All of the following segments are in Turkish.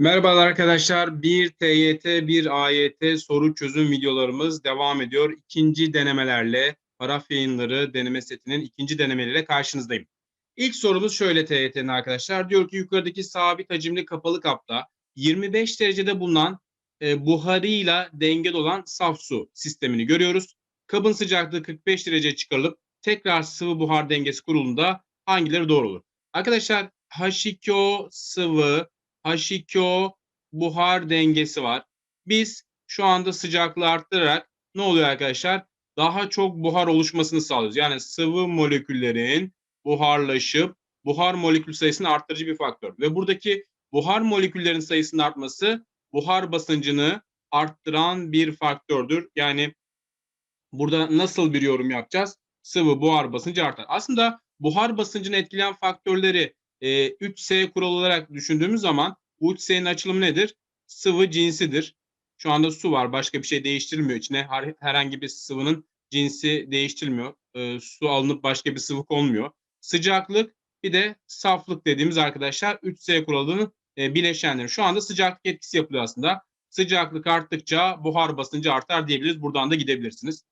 Merhabalar arkadaşlar. Bir TYT, bir AYT soru çözüm videolarımız devam ediyor. İkinci denemelerle, paraf yayınları deneme setinin ikinci denemeleriyle karşınızdayım. İlk sorumuz şöyle TYT'nin arkadaşlar. Diyor ki yukarıdaki sabit hacimli kapalı kapta 25 derecede bulunan e, buharıyla dengede olan saf su sistemini görüyoruz. Kabın sıcaklığı 45 derece çıkarılıp tekrar sıvı buhar dengesi kurulunda hangileri doğru olur? Arkadaşlar H2O sıvı, H2O buhar dengesi var. Biz şu anda sıcaklığı arttırarak ne oluyor arkadaşlar? Daha çok buhar oluşmasını sağlıyoruz. Yani sıvı moleküllerin buharlaşıp buhar molekül sayısını arttırıcı bir faktör. Ve buradaki buhar moleküllerin sayısının artması buhar basıncını arttıran bir faktördür. Yani burada nasıl bir yorum yapacağız? Sıvı buhar basıncı artar. Aslında buhar basıncını etkileyen faktörleri e, 3S kuralı olarak düşündüğümüz zaman bu 3S'nin açılımı nedir? Sıvı cinsidir. Şu anda su var. Başka bir şey değiştirilmiyor. İçine her, herhangi bir sıvının cinsi değiştirilmiyor. E, su alınıp başka bir sıvı konmuyor. Sıcaklık bir de saflık dediğimiz arkadaşlar 3S kuralının e, bileşenleri. Şu anda sıcaklık etkisi yapılıyor aslında. Sıcaklık arttıkça buhar basıncı artar diyebiliriz. Buradan da gidebilirsiniz.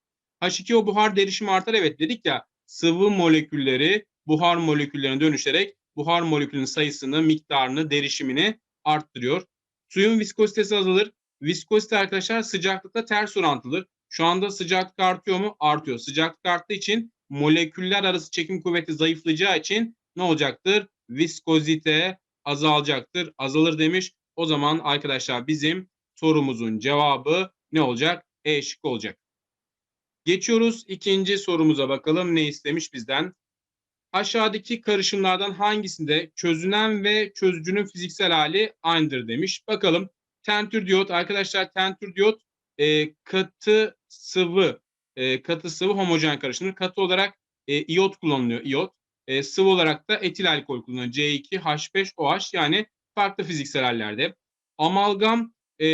H2O buhar derişimi artar. Evet dedik ya sıvı molekülleri buhar moleküllerine dönüşerek buhar molekülünün sayısını, miktarını, derişimini arttırıyor. Suyun viskozitesi azalır. Viskozite arkadaşlar sıcaklıkla ters orantılıdır. Şu anda sıcaklık artıyor mu? Artıyor. Sıcaklık arttığı için moleküller arası çekim kuvveti zayıflayacağı için ne olacaktır? Viskozite azalacaktır. Azalır demiş. O zaman arkadaşlar bizim sorumuzun cevabı ne olacak? E şıkkı olacak. Geçiyoruz ikinci sorumuza bakalım ne istemiş bizden. Aşağıdaki karışımlardan hangisinde çözünen ve çözücünün fiziksel hali aynıdır demiş. Bakalım tentür diyot arkadaşlar tentür diyot e, katı sıvı e, katı sıvı homojen karışımdır. Katı olarak e, iyot kullanılıyor iyot. E, sıvı olarak da etil alkol kullanılıyor. C2H5OH yani farklı fiziksel hallerde. Amalgam e,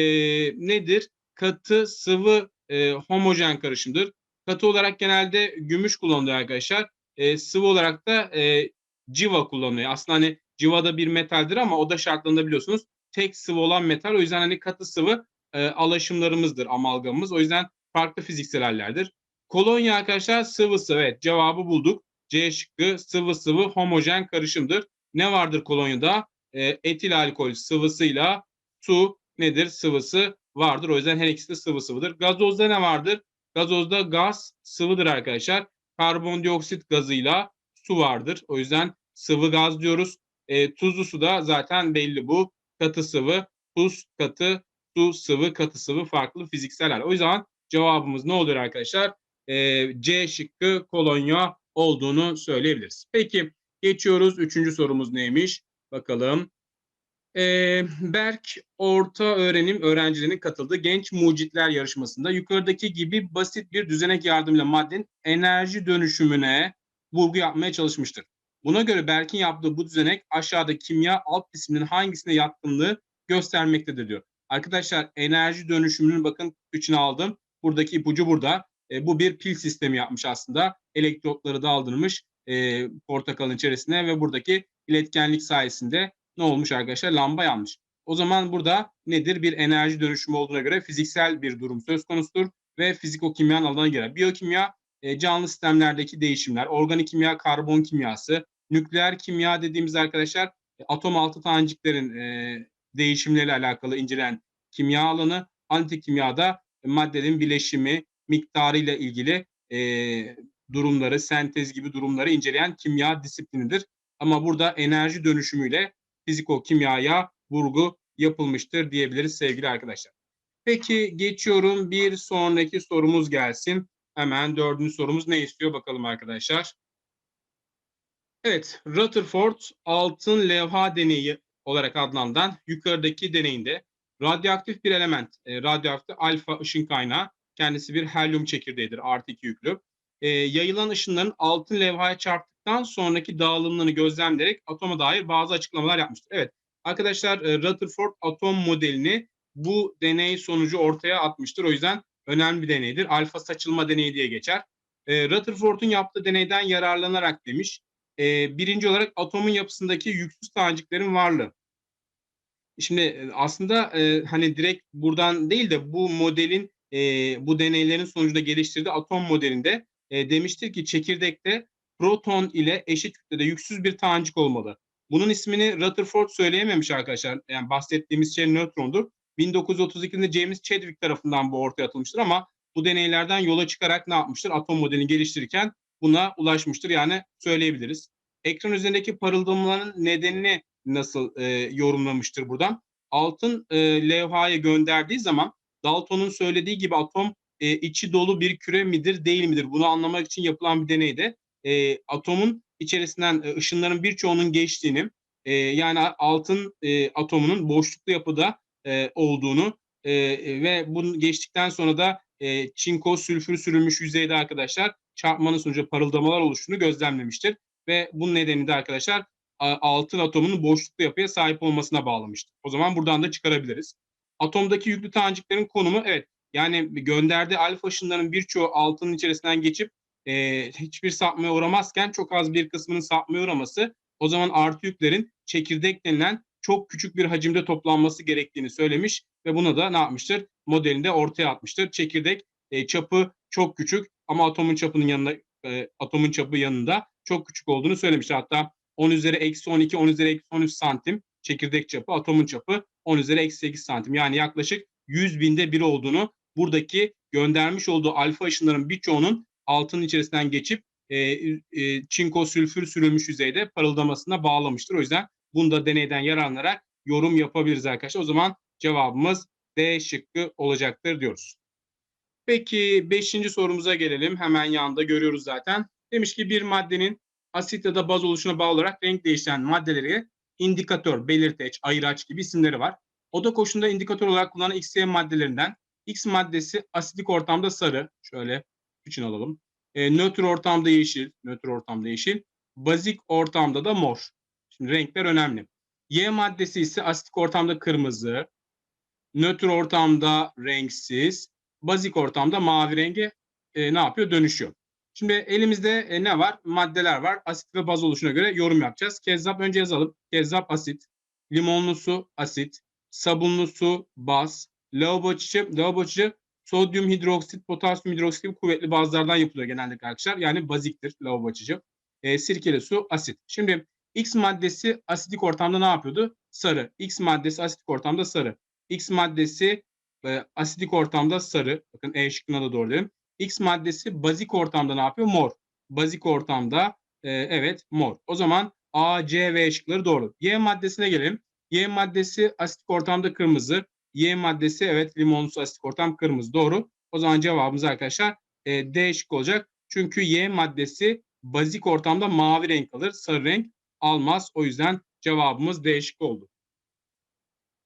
nedir? Katı sıvı e, homojen karışımdır. Katı olarak genelde gümüş kullanılıyor arkadaşlar. E, sıvı olarak da e, civa kullanılıyor. Aslında hani civa da bir metaldir ama o da şartlarında biliyorsunuz tek sıvı olan metal. O yüzden hani katı sıvı e, alaşımlarımızdır, amalgamımız. O yüzden farklı fiziksel hallerdir. Kolonya arkadaşlar sıvı sıvı. Evet cevabı bulduk. C şıkkı sıvı sıvı homojen karışımdır. Ne vardır kolonyada? E, etil alkol sıvısıyla su nedir? Sıvısı vardır. O yüzden her ikisi de sıvı sıvıdır. Gazozda ne vardır? Gazozda gaz sıvıdır arkadaşlar. Karbondioksit gazıyla su vardır. O yüzden sıvı gaz diyoruz. E, tuzlu su da zaten belli bu. Katı sıvı, tuz katı, su sıvı, katı sıvı farklı fizikseller. O yüzden cevabımız ne olur arkadaşlar? E, C şıkkı kolonya olduğunu söyleyebiliriz. Peki geçiyoruz. Üçüncü sorumuz neymiş? Bakalım. E, Berk orta öğrenim öğrencilerinin katıldığı genç mucitler yarışmasında yukarıdaki gibi basit bir düzenek yardımıyla maddenin enerji dönüşümüne vurgu yapmaya çalışmıştır. Buna göre Berk'in yaptığı bu düzenek aşağıda kimya alt disiplinin hangisine yatkınlığı göstermektedir diyor. Arkadaşlar enerji dönüşümünün bakın içine aldım. Buradaki ipucu burada. E, bu bir pil sistemi yapmış aslında. Elektrotları daldırmış e, portakalın içerisine ve buradaki iletkenlik sayesinde ne olmuş arkadaşlar? Lamba yanmış. O zaman burada nedir? Bir enerji dönüşümü olduğuna göre fiziksel bir durum söz konusudur ve fiziko-kimyanın alanına girer. Biyokimya e, canlı sistemlerdeki değişimler, organik kimya, karbon kimyası, nükleer kimya dediğimiz arkadaşlar e, atom altı taneciklerin e, değişimleriyle alakalı incelen kimya alanı, antikimyada e, maddelerin bileşimi, miktarıyla ilgili e, durumları, sentez gibi durumları inceleyen kimya disiplinidir. Ama burada enerji dönüşümüyle fiziko-kimyaya vurgu yapılmıştır diyebiliriz sevgili arkadaşlar. Peki geçiyorum bir sonraki sorumuz gelsin. Hemen dördüncü sorumuz ne istiyor bakalım arkadaşlar. Evet, Rutherford altın levha deneyi olarak adlandırılan yukarıdaki deneyinde radyoaktif bir element, e, radyoaktif alfa ışın kaynağı, kendisi bir helyum çekirdeğidir, artı 2 yüklü. E, yayılan ışınların altın levhaya çarptıktan sonraki dağılımlarını gözlemleyerek atoma dair bazı açıklamalar yapmıştır. Evet, arkadaşlar e, Rutherford atom modelini bu deney sonucu ortaya atmıştır. O yüzden önemli bir deneydir. Alfa saçılma deneyi diye geçer. E, Rutherford'un yaptığı deneyden yararlanarak demiş. E, birinci olarak atomun yapısındaki yüksüz taneciklerin varlığı. Şimdi e, aslında e, hani direkt buradan değil de bu modelin e, bu deneylerin sonucunda geliştirdiği atom modelinde e, demiştir ki çekirdekte proton ile eşit kütlede yüksüz bir tanecik olmalı. Bunun ismini Rutherford söyleyememiş arkadaşlar. Yani bahsettiğimiz şey nötrondur. 1932'de James Chadwick tarafından bu ortaya atılmıştır ama bu deneylerden yola çıkarak ne yapmıştır? Atom modelini geliştirirken buna ulaşmıştır. Yani söyleyebiliriz. Ekran üzerindeki parıldamaların nedenini nasıl e, yorumlamıştır buradan? Altın e, levhaya gönderdiği zaman Dalton'un söylediği gibi atom e, içi dolu bir küre midir değil midir? Bunu anlamak için yapılan bir deneyde e, atomun içerisinden e, ışınların birçoğunun geçtiğini e, yani altın e, atomunun boşluklu yapıda e, olduğunu e, ve bunu geçtikten sonra da e, çinko sülfür sürülmüş yüzeyde arkadaşlar çarpmanın sonucu parıldamalar oluştuğunu gözlemlemiştir. Ve bunun nedeni de arkadaşlar altın atomunun boşluklu yapıya sahip olmasına bağlamıştır. O zaman buradan da çıkarabiliriz. Atomdaki yüklü taneciklerin konumu evet yani gönderdiği alfa ışınların birçoğu altının içerisinden geçip e, hiçbir sapmaya uğramazken çok az bir kısmının sapmaya uğraması o zaman artı yüklerin çekirdek denilen çok küçük bir hacimde toplanması gerektiğini söylemiş ve buna da ne yapmıştır? Modelinde ortaya atmıştır. Çekirdek e, çapı çok küçük ama atomun çapının yanında e, atomun çapı yanında çok küçük olduğunu söylemiştir. Hatta 10 üzeri eksi 12, 10 üzeri eksi 13 santim çekirdek çapı, atomun çapı 10 üzeri eksi 8 santim. Yani yaklaşık 100 binde bir olduğunu buradaki göndermiş olduğu alfa ışınların birçoğunun altının içerisinden geçip e, e, çinko sülfür sürülmüş yüzeyde parıldamasına bağlamıştır. O yüzden bunu da deneyden yararlanarak yorum yapabiliriz arkadaşlar. O zaman cevabımız D şıkkı olacaktır diyoruz. Peki beşinci sorumuza gelelim. Hemen yanında görüyoruz zaten. Demiş ki bir maddenin asit ya da baz oluşuna bağlı olarak renk değişen maddeleri indikatör, belirteç, ayıraç gibi isimleri var. Oda koşulunda indikatör olarak kullanılan XY maddelerinden X maddesi asidik ortamda sarı. Şöyle için alalım. E, nötr ortamda yeşil, nötr ortamda yeşil. Bazik ortamda da mor. Şimdi renkler önemli. Y maddesi ise asitik ortamda kırmızı, nötr ortamda renksiz, bazik ortamda mavi renge e, ne yapıyor? Dönüşüyor. Şimdi elimizde e, ne var? Maddeler var. Asit ve baz oluşuna göre yorum yapacağız. Kezzap önce yazalım. Kezzap asit, limonlu su asit, sabunlu su baz, lavabo çiçeği, lavabo çiçeği sodyum hidroksit, potasyum hidroksit gibi kuvvetli bazlardan yapılıyor genellikle arkadaşlar. Yani baziktir lavabo açıcı. E, sirkeli su asit. Şimdi X maddesi asidik ortamda ne yapıyordu? Sarı. X maddesi asidik ortamda sarı. X maddesi e, asidik ortamda sarı. Bakın E şıkkına da doğru dedim. X maddesi bazik ortamda ne yapıyor? Mor. Bazik ortamda e, evet mor. O zaman A, C ve şıkları doğru. Y maddesine gelelim. Y maddesi asitik ortamda kırmızı. Y maddesi evet limonlu asitik ortam kırmızı. Doğru. O zaman cevabımız arkadaşlar e, D şık olacak. Çünkü Y maddesi bazik ortamda mavi renk alır. Sarı renk almaz. O yüzden cevabımız D şık oldu.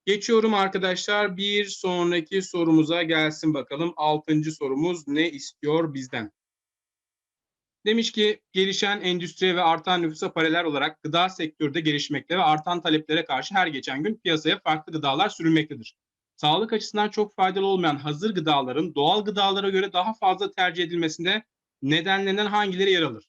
Geçiyorum arkadaşlar. Bir sonraki sorumuza gelsin bakalım. Altıncı sorumuz ne istiyor bizden? Demiş ki gelişen endüstriye ve artan nüfusa paralel olarak gıda sektörde gelişmekte ve artan taleplere karşı her geçen gün piyasaya farklı gıdalar sürülmektedir. Sağlık açısından çok faydalı olmayan hazır gıdaların doğal gıdalara göre daha fazla tercih edilmesinde nedenlerinden hangileri yer alır?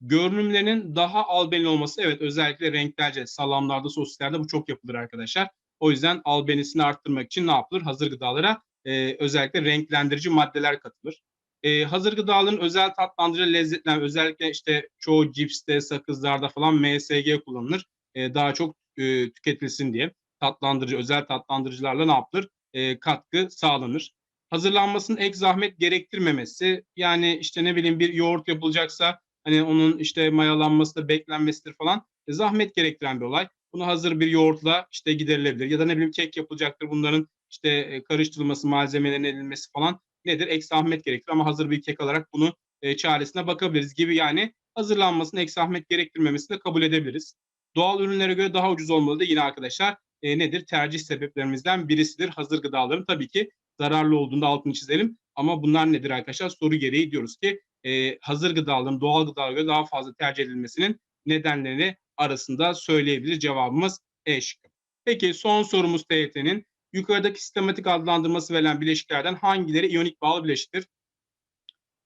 Görünümlerinin daha albenili olması evet özellikle renklerce salamlarda sosislerde bu çok yapılır arkadaşlar. O yüzden albenisini arttırmak için ne yapılır? Hazır gıdalara e, özellikle renklendirici maddeler katılır. E, hazır gıdaların özel tatlandırıcı lezzetler özellikle işte çoğu cipste, sakızlarda falan MSG kullanılır. E, daha çok e, tüketilsin diye tatlandırıcı, özel tatlandırıcılarla ne yapılır? E, katkı sağlanır. Hazırlanmasının ek zahmet gerektirmemesi yani işte ne bileyim bir yoğurt yapılacaksa hani onun işte mayalanması da beklenmesidir falan e, zahmet gerektiren bir olay. Bunu hazır bir yoğurtla işte giderilebilir. Ya da ne bileyim kek yapılacaktır. Bunların işte e, karıştırılması, malzemelerin edilmesi falan nedir? Ek zahmet gerektir ama hazır bir kek alarak bunu e, çaresine bakabiliriz gibi yani hazırlanmasını ek zahmet gerektirmemesini de kabul edebiliriz. Doğal ürünlere göre daha ucuz olmalı da yine arkadaşlar e, nedir? Tercih sebeplerimizden birisidir. Hazır gıdaların tabii ki zararlı olduğunda altını çizelim. Ama bunlar nedir arkadaşlar? Soru gereği diyoruz ki e, hazır gıdaların doğal gıdalara göre daha fazla tercih edilmesinin nedenlerini arasında söyleyebilir. Cevabımız E şıkkı. Peki son sorumuz TYT'nin. Yukarıdaki sistematik adlandırması verilen bileşiklerden hangileri iyonik bağlı bileşiktir?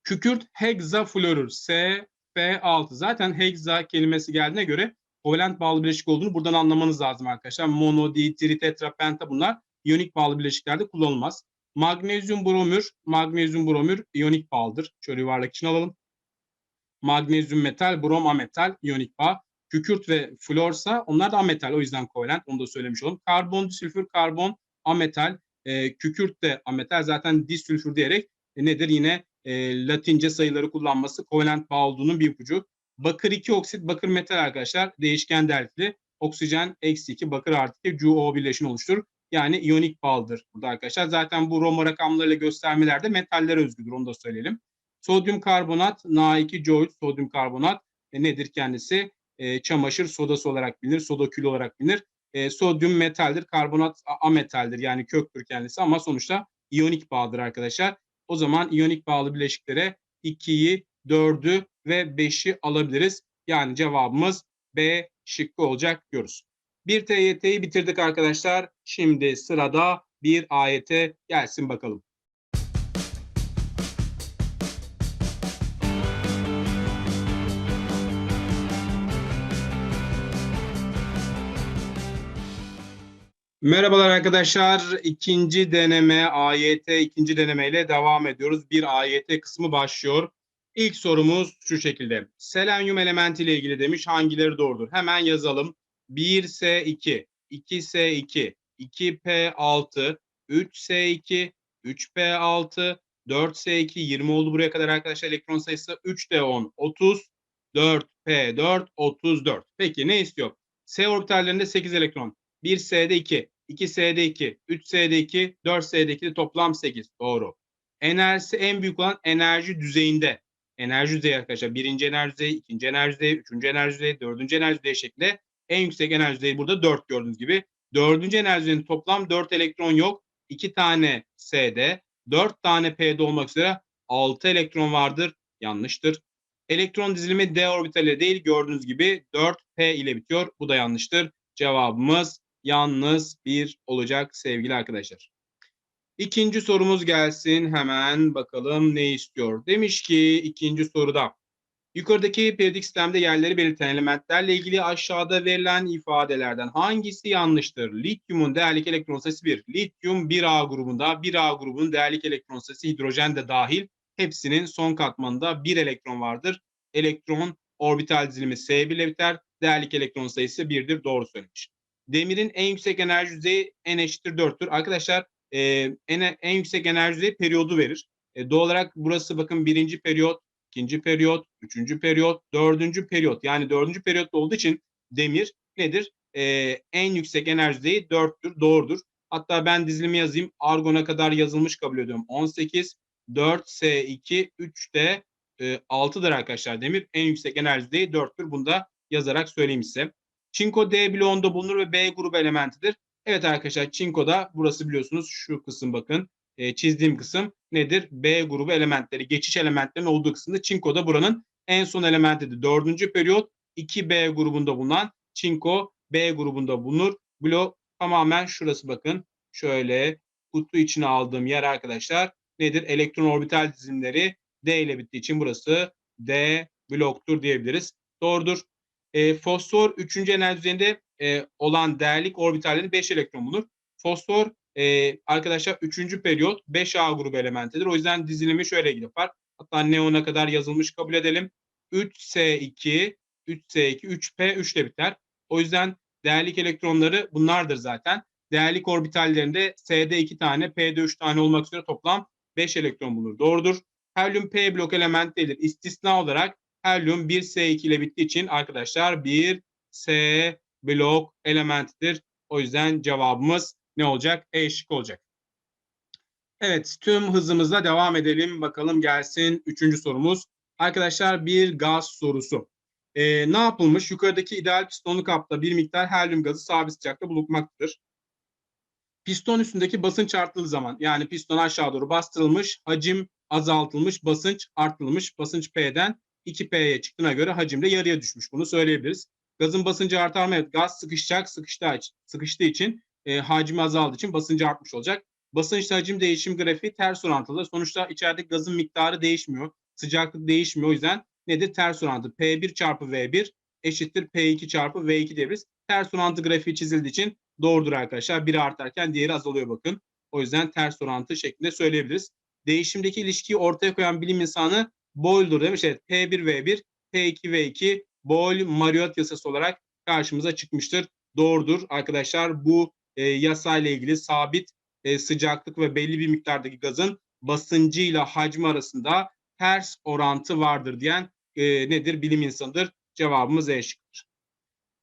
Kükürt hexafluorür S F6. Zaten hexa kelimesi geldiğine göre kovalent bağlı bileşik olduğunu buradan anlamanız lazım arkadaşlar. Mono, di, tri, tetra, penta bunlar iyonik bağlı bileşiklerde kullanılmaz. Magnezyum bromür, magnezyum bromür iyonik bağlıdır. Şöyle yuvarlak için alalım. Magnezyum metal, brom ametal, iyonik bağ. Kükürt ve florsa onlar da ametal. O yüzden kovalent. Onu da söylemiş olalım. Karbon, sülfür, karbon, ametal. E, kükürt de ametal. Zaten disülfür diyerek e, nedir? Yine e, Latince sayıları kullanması kovalent bağ olduğunun bir ipucu. Bakır 2 oksit, bakır metal arkadaşlar. Değişken deltili. Oksijen eksi 2, bakır artı 2, CuO birleşimi oluşturur. Yani iyonik bağlıdır burada arkadaşlar. Zaten bu Roma rakamlarıyla göstermelerde metallere özgüdür. Onu da söyleyelim. Sodyum karbonat, Na2CO3 sodyum karbonat e, nedir kendisi? E, çamaşır sodası olarak bilinir, soda külü olarak bilinir. E, sodyum metaldir, karbonat ametaldir yani köktür kendisi ama sonuçta iyonik bağdır arkadaşlar. O zaman iyonik bağlı bileşiklere 2'yi, 4'ü ve 5'i alabiliriz. Yani cevabımız B şıkkı olacak diyoruz. Bir TYT'yi bitirdik arkadaşlar. Şimdi sırada bir AYT gelsin bakalım. Merhabalar arkadaşlar. İkinci deneme AYT ikinci denemeyle devam ediyoruz. Bir AYT kısmı başlıyor. İlk sorumuz şu şekilde. Selenyum elementi ile ilgili demiş. Hangileri doğrudur? Hemen yazalım. 1S2, 2S2, 2P6, 3S2, 3P6, 4S2, 20 oldu buraya kadar arkadaşlar elektron sayısı 3D10, 30, 4P4, 34. Peki ne istiyor? S orbitallerinde 8 elektron. 1S'de 2, 2S'de 2, 3S'de 2, 4S'de 2 toplam 8. Doğru. Enerjisi en büyük olan enerji düzeyinde. Enerji düzeyi arkadaşlar. Birinci enerji düzeyi, ikinci enerji düzeyi, üçüncü enerji düzeyi, dördüncü enerji düzeyi şeklinde en yüksek enerji düzeyi burada 4 gördüğünüz gibi. Dördüncü enerji düzeyinde toplam 4 elektron yok. 2 tane S'de, 4 tane P'de olmak üzere 6 elektron vardır. Yanlıştır. Elektron dizilimi D orbitali değil gördüğünüz gibi 4P ile bitiyor. Bu da yanlıştır. Cevabımız yalnız bir olacak sevgili arkadaşlar. İkinci sorumuz gelsin hemen bakalım ne istiyor. Demiş ki ikinci soruda yukarıdaki periyodik sistemde yerleri belirten elementlerle ilgili aşağıda verilen ifadelerden hangisi yanlıştır? Lityumun değerlik elektron sayısı 1. Lityum 1A grubunda 1A grubunun değerlik elektron sayısı hidrojen de dahil hepsinin son katmanında 1 elektron vardır. Elektron orbital dizilimi S1 ile biter. Değerlik elektron sayısı 1'dir. Doğru söylemiş. Demirin en yüksek enerji düzeyi n eşittir 4'tür. Arkadaşlar e, en, en yüksek enerji periyodu verir. E, doğal olarak burası bakın birinci periyot, ikinci periyot, üçüncü periyot, dördüncü periyot. Yani dördüncü periyotta olduğu için demir nedir? E, en yüksek enerji 4'tür. Doğrudur. Hatta ben dizilimi yazayım. Argon'a kadar yazılmış kabul ediyorum. 18, 4, S2, 3 de e, 6'dır arkadaşlar demir. En yüksek enerji düzeyi 4'tür. Bunu da yazarak söyleyeyim size. Çinko D bloğunda bulunur ve B grubu elementidir. Evet arkadaşlar çinkoda burası biliyorsunuz şu kısım bakın e, çizdiğim kısım nedir? B grubu elementleri geçiş elementlerinin olduğu kısımda çinkoda buranın en son elementidir. Dördüncü periyot 2B grubunda bulunan çinko B grubunda bulunur. Blok tamamen şurası bakın şöyle kutu içine aldığım yer arkadaşlar nedir? Elektron orbital dizimleri D ile bittiği için burası D bloktur diyebiliriz. Doğrudur. E, fosfor 3. enerji düzeyinde e, olan değerlik orbitalleri 5 elektron bulunur. Fosfor e, arkadaşlar 3. periyot 5A grubu elementidir. O yüzden dizilimi şöyle yapar. Hatta neona kadar yazılmış kabul edelim. 3S2, 3S2, 3P 3 ile biter. O yüzden değerlik elektronları bunlardır zaten. Değerlik orbitallerinde S'de 2 tane, P'de 3 tane olmak üzere toplam 5 elektron bulunur. Doğrudur. Helyum P blok element değildir. İstisna olarak helyum 1S2 ile bittiği için arkadaşlar 1 S blok elementidir. O yüzden cevabımız ne olacak? E şık olacak. Evet tüm hızımızla devam edelim. Bakalım gelsin üçüncü sorumuz. Arkadaşlar bir gaz sorusu. Ee, ne yapılmış? Yukarıdaki ideal pistonlu kapta bir miktar helyum gazı sabit sıcakta bulunmaktadır. Piston üstündeki basınç arttığı zaman yani piston aşağı doğru bastırılmış, hacim azaltılmış, basınç arttırılmış. Basınç P'den 2P'ye çıktığına göre hacim de yarıya düşmüş. Bunu söyleyebiliriz. Gazın basıncı artar mı? Evet, gaz sıkışacak. Sıkıştığı, sıkıştığı için e, hacmi azaldığı için basıncı artmış olacak. Basınç hacim değişim grafiği ters orantılı. Sonuçta içerideki gazın miktarı değişmiyor. Sıcaklık değişmiyor. O yüzden nedir? Ters orantı. P1 çarpı V1 eşittir P2 çarpı V2 diyebiliriz. Ters orantı grafiği çizildiği için doğrudur arkadaşlar. Biri artarken diğeri azalıyor bakın. O yüzden ters orantı şeklinde söyleyebiliriz. Değişimdeki ilişkiyi ortaya koyan bilim insanı Boyle'dur demiş. Evet P1V1, P2V2 Boyle-Mariotte yasası olarak karşımıza çıkmıştır. Doğrudur arkadaşlar. Bu e, yasayla ilgili sabit e, sıcaklık ve belli bir miktardaki gazın basıncıyla hacmi arasında ters orantı vardır diyen e, nedir? Bilim insanıdır. Cevabımız E şıkkıdır.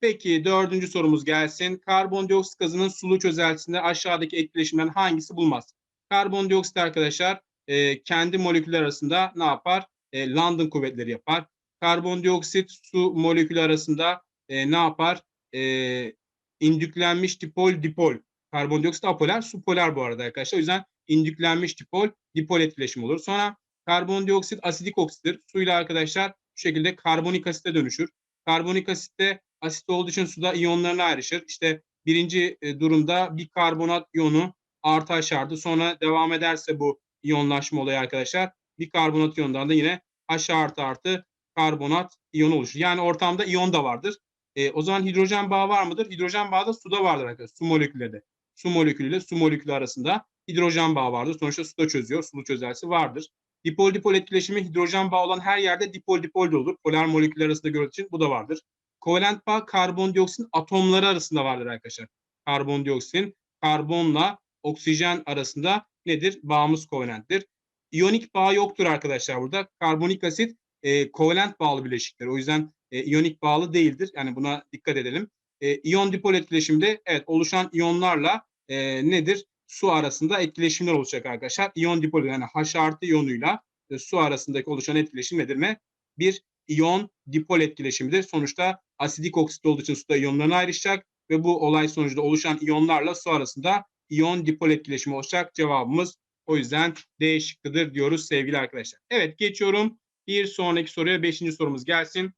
Peki dördüncü sorumuz gelsin. Karbondioksit gazının sulu çözeltisinde aşağıdaki etkileşimden hangisi bulmaz? Karbondioksit arkadaşlar e, kendi moleküller arasında ne yapar? E, London kuvvetleri yapar. Karbondioksit su molekülü arasında e, ne yapar? E, indüklenmiş dipol dipol. Karbondioksit apolar, su polar bu arada arkadaşlar. O yüzden indüklenmiş dipol dipol etkileşimi olur. Sonra karbondioksit asidik oksittir. Suyla arkadaşlar şu şekilde karbonik asite dönüşür. Karbonik asitte asit olduğu için suda iyonlarına ayrışır. İşte birinci e, durumda bir karbonat iyonu artı aşağıdı. Sonra devam ederse bu iyonlaşma olayı arkadaşlar bir karbonat iyondan da yine H artı artı karbonat iyonu oluşur. Yani ortamda iyon da vardır. E, o zaman hidrojen bağı var mıdır? Hidrojen bağı da suda vardır arkadaşlar. Su molekülleri. Su molekülüyle su molekülü arasında hidrojen bağı vardır. Sonuçta suda çözüyor. Sulu çözelsi vardır. Dipol dipol etkileşimi hidrojen bağı olan her yerde dipol dipol de olur. Polar moleküller arasında görüldüğü için bu da vardır. Kovalent bağ karbondioksitin atomları arasında vardır arkadaşlar. Karbondioksitin karbonla oksijen arasında nedir? Bağımız kovalenttir. İyonik bağ yoktur arkadaşlar burada. Karbonik asit e, kovalent bağlı bileşikler. O yüzden e, iyonik bağlı değildir. Yani buna dikkat edelim. E, iyon dipol etkileşimde evet oluşan iyonlarla e, nedir? Su arasında etkileşimler olacak arkadaşlar. İyon dipol yani H artı iyonuyla e, su arasındaki oluşan etkileşim nedir mi? Bir iyon dipol etkileşimidir. Sonuçta asidik oksit olduğu için suda iyonlarına ayrışacak ve bu olay sonucunda oluşan iyonlarla su arasında iyon dipol etkileşimi olacak. Cevabımız o yüzden D şıkkıdır diyoruz sevgili arkadaşlar. Evet geçiyorum. Bir sonraki soruya beşinci sorumuz gelsin.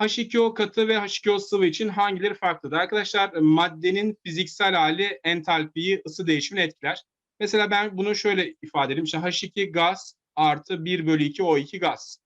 H2O katı ve H2O sıvı için hangileri farklıdır? Arkadaşlar maddenin fiziksel hali entalpiyi, ısı değişimini etkiler. Mesela ben bunu şöyle ifade edeyim. İşte H2 gaz artı 1 bölü 2 O2 gaz.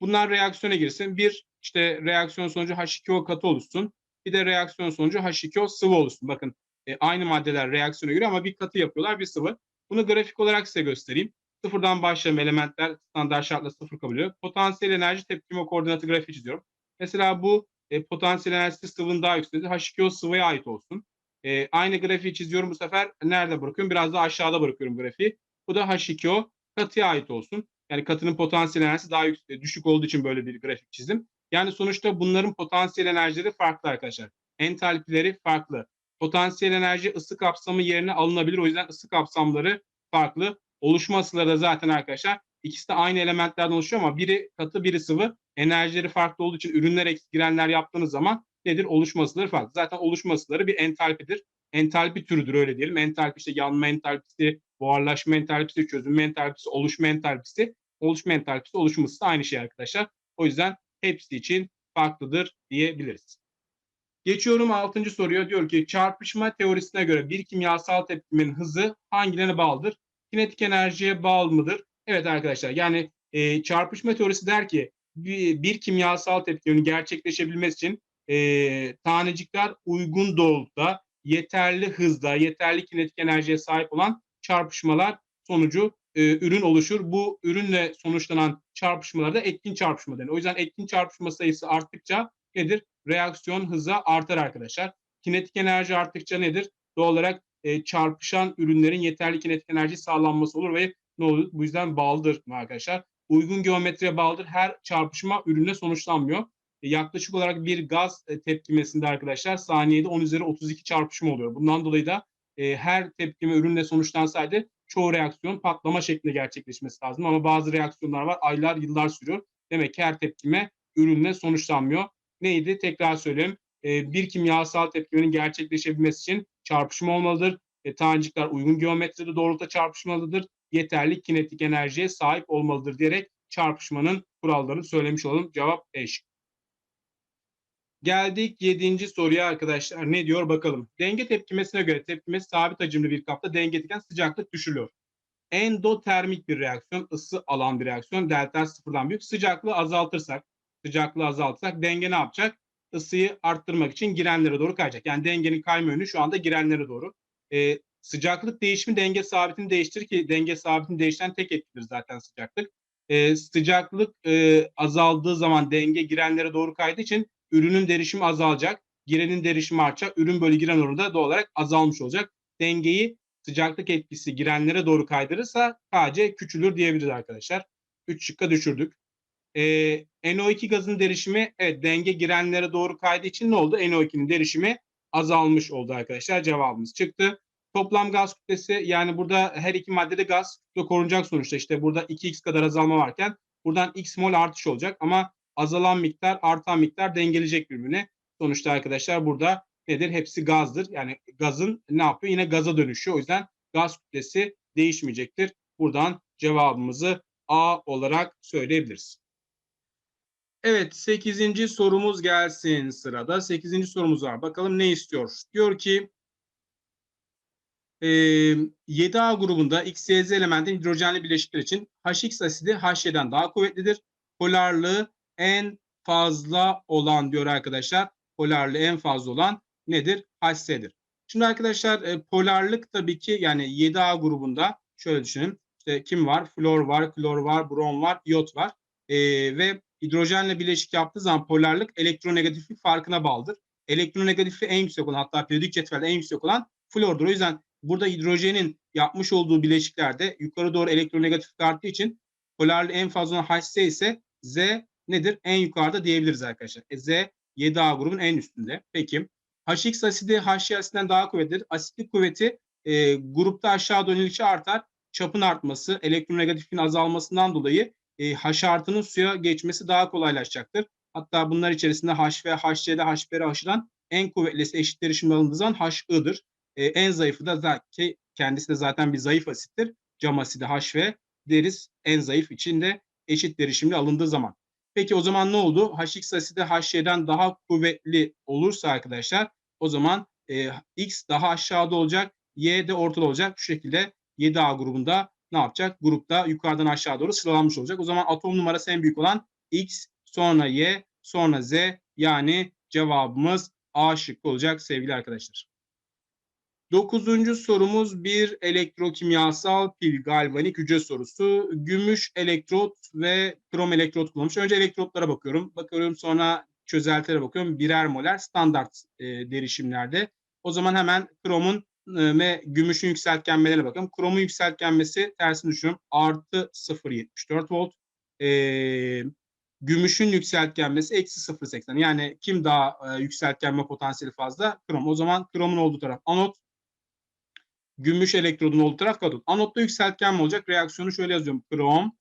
Bunlar reaksiyona girsin. Bir işte reaksiyon sonucu H2O katı oluşsun. Bir de reaksiyon sonucu H2O sıvı oluşsun. Bakın e, aynı maddeler reaksiyona göre ama bir katı yapıyorlar bir sıvı. Bunu grafik olarak size göstereyim. Sıfırdan başlayan elementler standart şartla sıfır kabul ediyor. Potansiyel enerji tepkime koordinatı grafiği çiziyorum. Mesela bu e, potansiyel enerjisi sıvının daha yüksektir. H2O sıvıya ait olsun. E, aynı grafiği çiziyorum bu sefer. Nerede bırakıyorum? Biraz daha aşağıda bırakıyorum grafiği. Bu da H2O katıya ait olsun. Yani katının potansiyel enerjisi daha yüksek, düşük olduğu için böyle bir grafik çizdim. Yani sonuçta bunların potansiyel enerjileri farklı arkadaşlar. Entalpileri farklı. Potansiyel enerji ısı kapsamı yerine alınabilir. O yüzden ısı kapsamları farklı. Oluşma ısıları da zaten arkadaşlar ikisi de aynı elementlerden oluşuyor ama biri katı biri sıvı. Enerjileri farklı olduğu için ürünler eksik girenler yaptığınız zaman nedir? Oluşma ısıları farklı. Zaten oluşma ısıları bir entalpidir. Entalpi türüdür öyle diyelim. Entalpi işte yanma entalpisi, buharlaşma entalpisi, çözünme entalpisi, oluşma entalpisi. Oluşma entalpisi, oluşum ısısı aynı şey arkadaşlar. O yüzden hepsi için farklıdır diyebiliriz. Geçiyorum 6. soruya. Diyor ki çarpışma teorisine göre bir kimyasal tepkimin hızı hangilerine bağlıdır? Kinetik enerjiye bağlı mıdır? Evet arkadaşlar yani e, çarpışma teorisi der ki bir, bir kimyasal tepkinin gerçekleşebilmesi için e, tanecikler uygun doğrultuda, yeterli hızda, yeterli kinetik enerjiye sahip olan çarpışmalar sonucu e, ürün oluşur. Bu ürünle sonuçlanan çarpışmalarda etkin çarpışma denir. O yüzden etkin çarpışma sayısı arttıkça nedir? Reaksiyon hızı artar arkadaşlar. Kinetik enerji arttıkça nedir? Doğal olarak e, çarpışan ürünlerin yeterli kinetik enerji sağlanması olur ve ne olur? Bu yüzden bağlıdır arkadaşlar. Uygun geometriye bağlıdır. Her çarpışma ürünle sonuçlanmıyor. E, yaklaşık olarak bir gaz e, tepkimesinde arkadaşlar saniyede 10 üzeri 32 çarpışma oluyor. Bundan dolayı da e, her tepkime ürünle sonuçlansaydı çoğu reaksiyon patlama şeklinde gerçekleşmesi lazım. Ama bazı reaksiyonlar var aylar yıllar sürüyor. Demek ki her tepkime ürünle sonuçlanmıyor. Neydi? Tekrar söyleyeyim. E, bir kimyasal tepkimenin gerçekleşebilmesi için çarpışma olmalıdır. E, tanecikler uygun geometride doğrultuda çarpışmalıdır. Yeterli kinetik enerjiye sahip olmalıdır diyerek çarpışmanın kurallarını söylemiş olalım. Cevap eş. Geldik yedinci soruya arkadaşlar. Ne diyor bakalım. Denge tepkimesine göre tepkimesi sabit hacimli bir kapta dengeliyken sıcaklık düşürülüyor. Endotermik bir reaksiyon, ısı alan bir reaksiyon. Delta sıfırdan büyük. Sıcaklığı azaltırsak, sıcaklığı azaltırsak denge ne yapacak? Isıyı arttırmak için girenlere doğru kayacak. Yani dengenin kayma yönü şu anda girenlere doğru. E, sıcaklık değişimi denge sabitini değiştirir ki denge sabitini değiştiren tek etkidir zaten sıcaklık. E, sıcaklık e, azaldığı zaman denge girenlere doğru kaydığı için ürünün derişimi azalacak. Girenin derişimi artacak. Ürün bölü giren oranı da doğal olarak azalmış olacak. Dengeyi sıcaklık etkisi girenlere doğru kaydırırsa KC küçülür diyebiliriz arkadaşlar. 3 şıkka düşürdük. Ee, NO2 gazın derişimi evet denge girenlere doğru kaydığı için ne oldu? NO2'nin derişimi azalmış oldu arkadaşlar. Cevabımız çıktı. Toplam gaz kütlesi yani burada her iki maddede gaz kütle korunacak sonuçta. İşte burada 2x kadar azalma varken buradan x mol artış olacak ama azalan miktar artan miktar dengeleyecek birbirine. Sonuçta arkadaşlar burada nedir? Hepsi gazdır. Yani gazın ne yapıyor? Yine gaza dönüşüyor. O yüzden gaz kütlesi değişmeyecektir. Buradan cevabımızı A olarak söyleyebiliriz. Evet 8. sorumuz gelsin sırada. 8. sorumuz var. Bakalım ne istiyor? Diyor ki e, 7A grubunda X, Y, elementin hidrojenli bileşikler için HX asidi HY'den daha kuvvetlidir. Polarlığı en fazla olan diyor arkadaşlar. Polarlığı en fazla olan nedir? HC'dir. Şimdi arkadaşlar e, polarlık tabii ki yani 7A grubunda şöyle düşünün. İşte kim var? Flor var, klor var, brom var, iot var. E, ve hidrojenle bileşik yaptığı zaman polarlık elektronegatiflik farkına bağlıdır. Elektronegatifliği en yüksek olan hatta periyodik cetvelde en yüksek olan flordur. O yüzden burada hidrojenin yapmış olduğu bileşiklerde yukarı doğru elektronegatiflik arttığı için polarlığı en fazla olan HC ise Z nedir? En yukarıda diyebiliriz arkadaşlar. E, Z 7A grubun en üstünde. Peki HX asidi asidinden daha kuvvetlidir. Asitlik kuvveti e, grupta aşağı dönüldükçe artar. Çapın artması, elektronegatifliğin azalmasından dolayı e, H artının suya geçmesi daha kolaylaşacaktır. Hatta bunlar içerisinde H ve HC'de HBr H'dan en kuvvetlisi eşit derişimde alındığı zaman HI'dır. E, en zayıfı da zaten kendisi de zaten bir zayıf asittir. Cam asidi HV deriz en zayıf içinde eşit alındığı zaman. Peki o zaman ne oldu? HX asidi HY'den daha kuvvetli olursa arkadaşlar o zaman e, X daha aşağıda olacak, Y de ortada olacak. Şu şekilde 7A grubunda ne yapacak? Grupta yukarıdan aşağı doğru sıralanmış olacak. O zaman atom numarası en büyük olan X, sonra Y, sonra Z yani cevabımız A şıkkı olacak sevgili arkadaşlar. Dokuzuncu sorumuz bir elektrokimyasal pil galvanik hücre sorusu. Gümüş elektrot ve krom elektrot kullanmış. Önce elektrotlara bakıyorum. Bakıyorum sonra çözeltilere bakıyorum. Birer moler standart e, derişimlerde. O zaman hemen kromun ve gümüşün yükseltgenmelerine bakalım. Kromun yükseltgenmesi tersini düşünüyorum. Artı 0.74 volt. E, gümüşün yükseltgenmesi eksi 0.80. Yani kim daha e, yükseltgenme potansiyeli fazla? Krom. O zaman kromun olduğu taraf anot. Gümüş elektrodun olduğu taraf katot. Anotta yükseltgenme olacak. Reaksiyonu şöyle yazıyorum. Krom,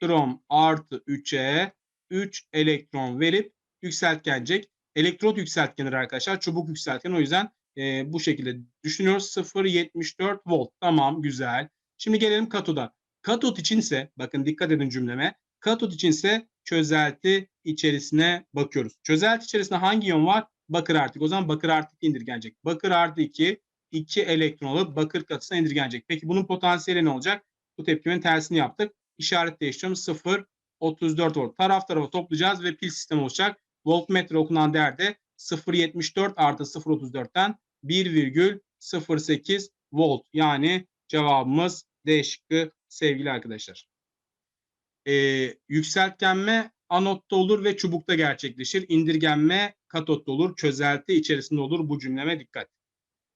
krom artı 3'e 3 elektron verip yükseltgenecek. Elektrot yükseltgenir arkadaşlar. Çubuk yükseltgen. O yüzden e, bu şekilde düşünüyoruz. 0.74 volt. Tamam güzel. Şimdi gelelim katoda. Katot içinse bakın dikkat edin cümleme. Katot içinse çözelti içerisine bakıyoruz. Çözelti içerisinde hangi iyon var? Bakır artık. O zaman bakır artık indirgenecek. Bakır artı 2 2 elektron alıp bakır katısına indirgenecek. Peki bunun potansiyeli ne olacak? Bu tepkimin tersini yaptık. İşaret değiştiriyorum. 0 34 volt. Taraf tarafa toplayacağız ve pil sistemi olacak. Voltmetre okunan değer de 0.74 artı 0.34'ten 1,08 volt. Yani cevabımız D şıkkı sevgili arkadaşlar. Ee, yükseltgenme anotta olur ve çubukta gerçekleşir. İndirgenme katotta olur, çözelti içerisinde olur. Bu cümleme dikkat.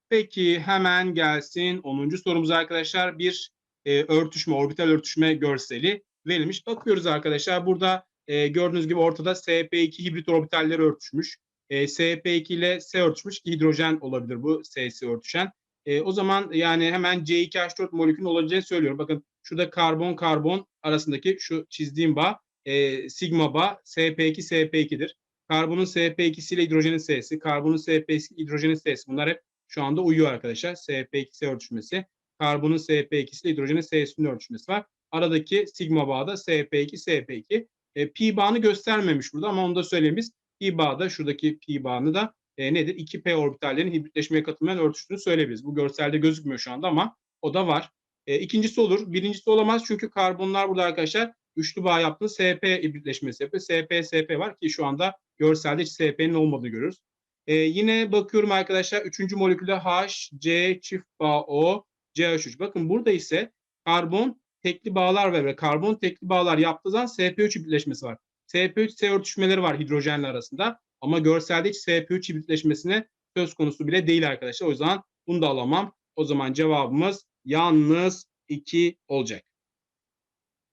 Peki hemen gelsin 10. sorumuz arkadaşlar. Bir e, örtüşme, orbital örtüşme görseli verilmiş. Bakıyoruz arkadaşlar burada e, gördüğünüz gibi ortada SP2 hibrit orbitalleri örtüşmüş. E, SP2 ile S örtüşmüş hidrojen olabilir bu S'si örtüşen. E, o zaman yani hemen C2H4 molekülün olabileceğini söylüyorum. Bakın şurada karbon karbon arasındaki şu çizdiğim bağ e, sigma bağ SP2 SP2'dir. Karbonun SP2'si ile hidrojenin S'si, karbonun SP2'si hidrojenin S'si. Bunlar hep şu anda uyuyor arkadaşlar. SP2S örtüşmesi. Karbonun SP2'si ile hidrojenin S'sinin örtüşmesi var. Aradaki sigma bağda SP2, SP2. E, pi bağını göstermemiş burada ama onu da söyleyeyim biz. Pi bağda şuradaki pi da e, nedir? 2p orbitallerin hibritleşmeye katılmayan örtüştüğünü söyleyebiliriz. Bu görselde gözükmüyor şu anda ama o da var. E, ikincisi olur. Birincisi olamaz çünkü karbonlar burada arkadaşlar Üçlü bağ yaptığında SP hibritleşmesi yapıyor. SP, SP var ki şu anda görselde hiç SP'nin olmadığını görüyoruz. Ee, yine bakıyorum arkadaşlar. Üçüncü molekülde H, C, çift bağ O, CH3. Bakın burada ise karbon tekli bağlar ve karbon tekli bağlar yaptığı zaman SP3 hibritleşmesi var. SP3 örtüşmeleri var hidrojenle arasında ama görselde hiç SP3 hibritleşmesine söz konusu bile değil arkadaşlar. O yüzden bunu da alamam. O zaman cevabımız yalnız 2 olacak.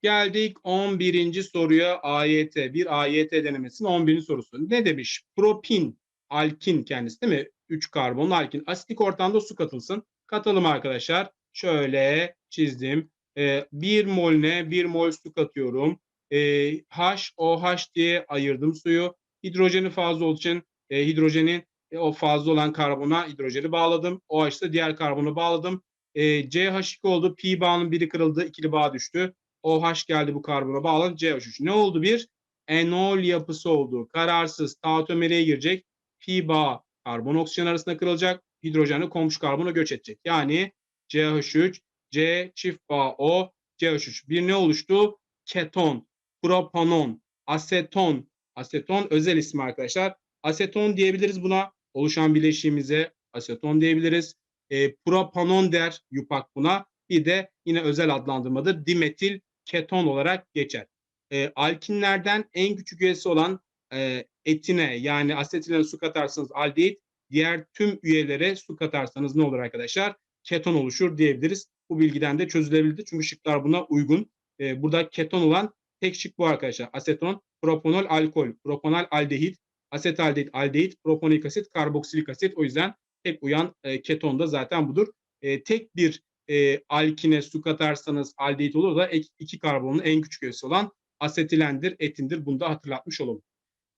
Geldik 11. soruya AYT. Bir AYT denemesinin 11. sorusu. Ne demiş? Propin, alkin kendisi değil mi? 3 karbonlu alkin. Asitik ortamda su katılsın. Katalım arkadaşlar. Şöyle çizdim. Ee, 1 mol ne? 1 mol su katıyorum. Ee, H, OH diye ayırdım suyu. Hidrojeni fazla olduğu için e, hidrojenin e, o fazla olan karbona hidrojeni bağladım. OH ise diğer karbonu bağladım. E, CH2 oldu. Pi bağının biri kırıldı. ikili bağ düştü. OH geldi bu karbona bağlandı. CH3. Ne oldu bir? Enol yapısı oldu. Kararsız. Tautomeriye girecek. Pi bağ karbon oksijen arasında kırılacak. Hidrojenle komşu karbona göç edecek. Yani CH3, C çift bağ O, CH3. Bir ne oluştu? Keton, propanon, aseton. Aseton özel ismi arkadaşlar. Aseton diyebiliriz buna. Oluşan bileşiğimize aseton diyebiliriz. E, propanon der yupak buna. Bir de yine özel adlandırmadır. Dimetil keton olarak geçer. E, alkinlerden en küçük üyesi olan e, etine yani asetilene su katarsanız aldehit, diğer tüm üyelere su katarsanız ne olur arkadaşlar? Keton oluşur diyebiliriz. Bu bilgiden de çözülebildi. Çünkü şıklar buna uygun. E, burada keton olan tek şık bu arkadaşlar. Aseton, propanol alkol, propanol aldehit, asetaldehit, aldehit, proponik asit, karboksilik asit. O yüzden tek uyan e, keton da zaten budur. E, tek bir e, alkine su katarsanız aldehit olur da iki karbonun en küçük üyesi olan asetilendir, etindir. Bunu da hatırlatmış olalım.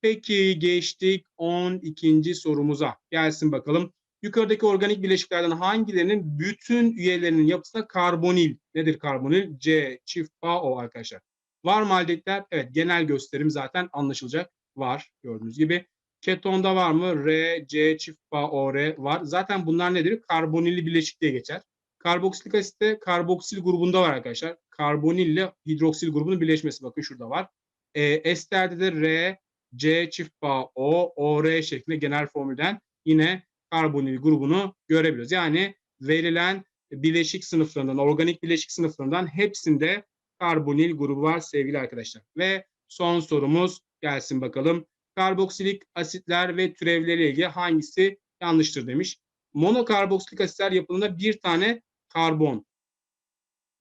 Peki geçtik 12. sorumuza. Gelsin bakalım. Yukarıdaki organik bileşiklerden hangilerinin bütün üyelerinin yapısında karbonil? Nedir karbonil? C, çift bağ O arkadaşlar. Var mı aldehitler? Evet genel gösterim zaten anlaşılacak. Var gördüğünüz gibi. Ketonda var mı? R, C, çift bağ O, R var. Zaten bunlar nedir? Karbonilli bileşik diye geçer. Karboksilik asit de karboksil grubunda var arkadaşlar. Karbonil ile hidroksil grubunun birleşmesi bakın şurada var. E, esterde de R, C çift bağ O, OR şeklinde genel formülden yine karbonil grubunu görebiliyoruz. Yani verilen bileşik sınıflarından, organik bileşik sınıflarından hepsinde karbonil grubu var sevgili arkadaşlar. Ve son sorumuz gelsin bakalım. Karboksilik asitler ve türevleriyle ilgili hangisi yanlıştır demiş. Monokarboksilik asitler yapılığında bir tane karbon.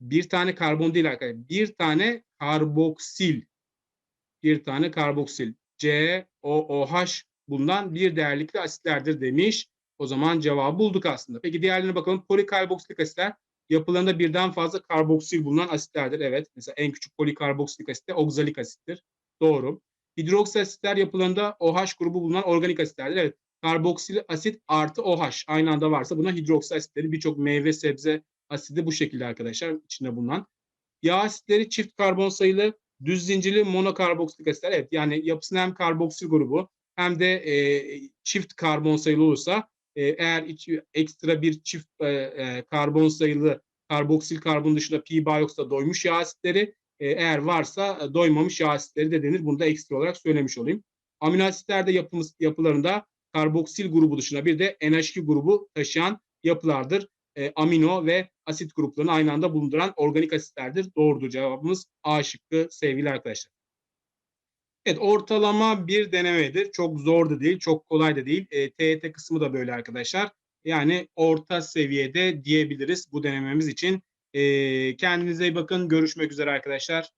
Bir tane karbon değil arkadaşlar. Bir tane karboksil. Bir tane karboksil. C, O, OH bundan bir değerlikli asitlerdir demiş. O zaman cevabı bulduk aslında. Peki diğerlerine bakalım. Polikarboksilik asitler yapılarında birden fazla karboksil bulunan asitlerdir. Evet. Mesela en küçük polikarboksilik asit de oksalik asittir. Doğru. Hidroksil asitler yapılarında OH grubu bulunan organik asitlerdir. Evet. Karboksil asit artı OH aynı anda varsa buna hidroksil asitleri birçok meyve sebze asidi bu şekilde arkadaşlar içinde bulunan. Yağ asitleri çift karbon sayılı düz zincirli monokarboksilik asitler. Evet yani yapısında hem karboksil grubu hem de e, çift karbon sayılı olursa eğer iç, ekstra bir çift e, e, karbon sayılı karboksil karbon dışında pi yoksa doymuş yağ asitleri e, eğer varsa e, doymamış yağ asitleri de denir. Bunu da ekstra olarak söylemiş olayım. Amino asitler de yapımız, yapılarında karboksil grubu dışında bir de NH2 grubu taşıyan yapılardır. E, amino ve asit gruplarını aynı anda bulunduran organik asitlerdir. Doğrudur cevabımız A şıkkı sevgili arkadaşlar. Evet ortalama bir denemedir. Çok zor da değil, çok kolay da değil. E, TET kısmı da böyle arkadaşlar. Yani orta seviyede diyebiliriz bu denememiz için. E, kendinize iyi bakın. Görüşmek üzere arkadaşlar.